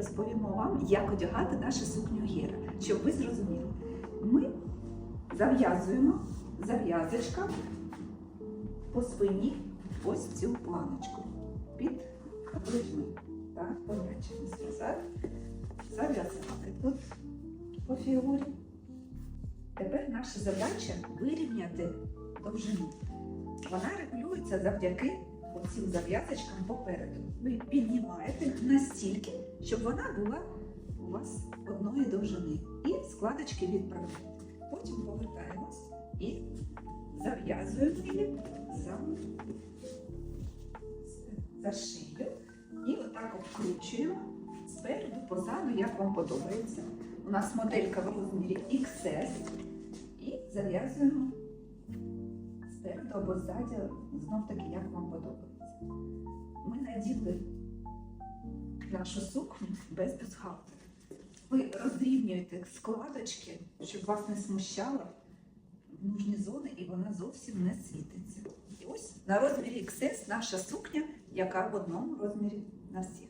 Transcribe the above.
розповімо вам, як одягати нашу сукню Гера, щоб ви зрозуміли. Ми зав'язуємо зав'язочка по спині ось цю планочку під грудьми. Так, пом'ячимось назад. Зав'язали тут по фігурі. Тепер наша задача вирівняти довжину. Вона регулюється завдяки оцим зав'язочкам попереду. Ви піднімаєте настільки, щоб вона була у вас одної довжини. І складочки відправляєте. Потім повертаємось і зав'язуємо її за, за шию. І отак обкручуємо спереду, позаду, як вам подобається. У нас моделька в розмірі XS. І зав'язуємо спереду або ззаді, знов таки, як вам подобається. Наділи нашу сукню без бюстгальтера. Ви розрівнюєте складочки, щоб вас не смущало нужні зони, і вона зовсім не світиться. І ось на розмірі XS наша сукня, яка в одному розмірі на всіх.